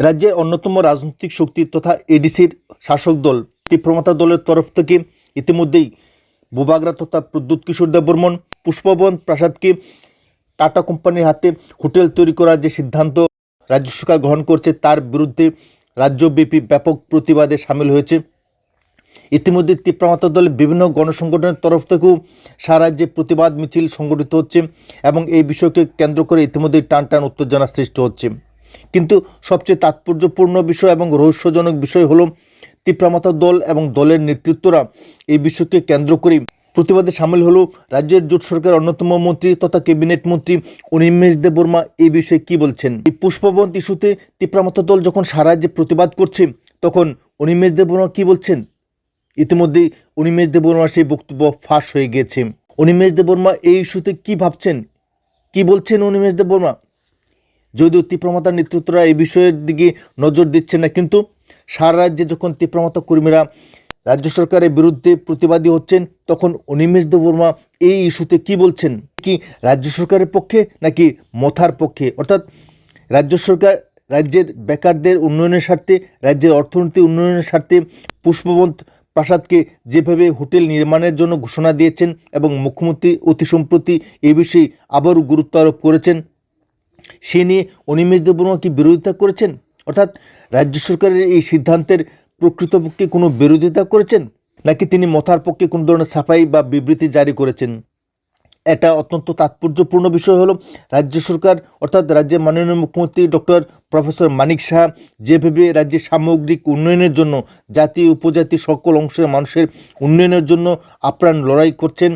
রাজ্যের অন্যতম রাজনৈতিক শক্তি তথা এডিসির শাসক দল। তীব্রমতা দলের তরফ থেকে ইতিমধ্যেই বুবাগরা তথা প্রদ্যুৎ কিশোর দেববর্মন, পুষ্পবন প্রাসাদকে টাটা কোম্পানির হাতে হোটেল তৈরি করার যে সিদ্ধান্ত রাজ্য সরকার গ্রহণ করছে, তার বিরুদ্ধে রাজ্যব্যাপী ব্যাপক প্রতিবাদে সামিল হয়েছে। ইতিমধ্যে তীব্রমাতা দলের বিভিন্ন গণসংগঠনের তরফ থেকেও সারা রাজ্যে প্রতিবাদ মিছিল সংগঠিত হচ্ছে এবং এই বিষয়কে কেন্দ্র করে ইতিমধ্যেই টান টান উত্তেজনা সৃষ্টি হচ্ছে। কিন্তু সবচেয়ে তাৎপর্যপূর্ণ বিষয় এবং রহস্যজনক বিষয় হলো তীব্রমাতা দল এবং দলের নেতৃত্বরা এই বিষয়কে কেন্দ্র করে প্রতিবাদে সামিল হলো রাজ্যের জোট সরকারের অন্যতম মন্ত্রী তথা ক্যাবিনেট মন্ত্রী অনিমেষ দেববর্মা। এই বিষয়ে কি বলছেন? এই পুষ্পবন্ত ইস্যুতে তীব্রমাতা দল যখন সারা রাজ্যে প্রতিবাদ করছে, তখন অনিমেষ দেববর্মা কি বলছেন? ইতিমধ্যেই অনিমেষ দেববর্মার সেই বক্তব্য ফাঁস হয়ে গিয়েছে অনিমেষ দেববর্মা এই ইস্যুতে কি ভাবছেন? কি বলছেন অনিমেষ দেববর্মা? যদিও তীব্রমাতার নেতৃত্বরা এই বিষয়ের দিকে নজর দিচ্ছে না, কিন্তু সারা রাজ্যে যখন তীব্রমাতা কর্মীরা রাজ্য সরকারের বিরুদ্ধে প্রতিবাদী হচ্ছেন, তখন অনিমেষ দেববর্মা এই ইস্যুতে কি বলছেন? কি রাজ্য সরকারের পক্ষে নাকি মথার পক্ষে? অর্থাৎ রাজ্য সরকার রাজ্যের বেকারদের উন্নয়নের স্বার্থে, রাজ্যের অর্থনীতি উন্নয়নের স্বার্থে পুষ্পবন্ত প্রাসাদকে যেভাবে হোটেল নির্মাণের জন্য ঘোষণা দিয়েছেন এবং মুখ্যমন্ত্রী অতি সম্প্রতি এই বিষয়ে আবারও গুরুত্ব আরোপ করেছেন সে নিয়ে অনিমেষ দেববর্মা কি বিরোধিতা করেছেন? অর্থাৎ রাজ্য সরকারের এই সিদ্ধান্তের প্রকৃতপক্ষে কোনো বিরোধিতা করেছেন? নাকি তিনি মথার পক্ষে কোনো ধরনের সাফাই বা বিবৃতি জারি করেছেন? এটা অত্যন্ত তাৎপর্যপূর্ণ বিষয় হলো রাজ্য সরকার, অর্থাৎ রাজ্যের মাননীয় মুখ্যমন্ত্রী ডক্টর প্রফেসর মানিক শাহ যেভাবে রাজ্যের সামগ্রিক উন্নয়নের জন্য জাতি উপজাতি সকল অংশের মানুষের উন্নয়নের জন্য আপ্রাণ লড়াই করছেন,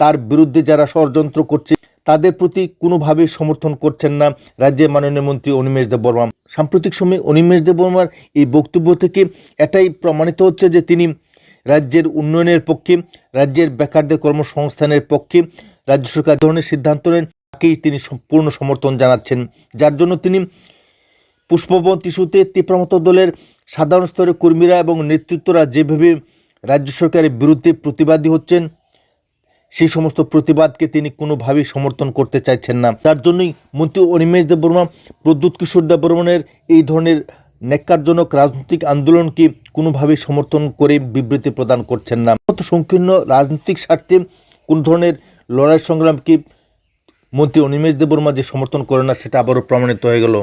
তার বিরুদ্ধে যারা ষড়যন্ত্র করছে তাদের প্রতি কোনোভাবেই সমর্থন করছেন না রাজ্যের মাননীয় মন্ত্রী অনিমেষ দেববর্মা। সাম্প্রতিক সময়ে অনিমেষ দেববর্মার এই বক্তব্য থেকে এটাই প্রমাণিত হচ্ছে যে তিনি রাজ্যের উন্নয়নের পক্ষে, রাজ্যের বেকারদের কর্মসংস্থানের পক্ষে, রাজ্য সরকার ধরনের সিদ্ধান্ত নেন, তাকেই তিনি সম্পূর্ণ সমর্থন জানাচ্ছেন। যার জন্য তিনি পুষ্পবন্ত ইস্যুতে তীব্রমত দলের সাধারণ স্তরের কর্মীরা এবং নেতৃত্বরা যেভাবে রাজ্য সরকারের বিরুদ্ধে প্রতিবাদী হচ্ছেন সেই সমস্ত প্রতিবাদকে তিনি কোনোভাবেই সমর্থন করতে চাইছেন না। তার জন্যই মন্ত্রী অনিমেষ দেববর্মা, প্রদ্যুৎ কিশোর দেববর্মনের এই ধরনের ন্যাক্কারজনক রাজনৈতিক আন্দোলনকে কোনোভাবেই সমর্থন করে বিবৃতি প্রদান করছেন না। মত সংকীর্ণ রাজনৈতিক স্বার্থে কোন ধরনের লড়াই সংগ্রামকে মন্ত্রী অনিমেষ দেববর্মা যে সমর্থন করে না, সেটা আবারও প্রমাণিত হয়ে গেল।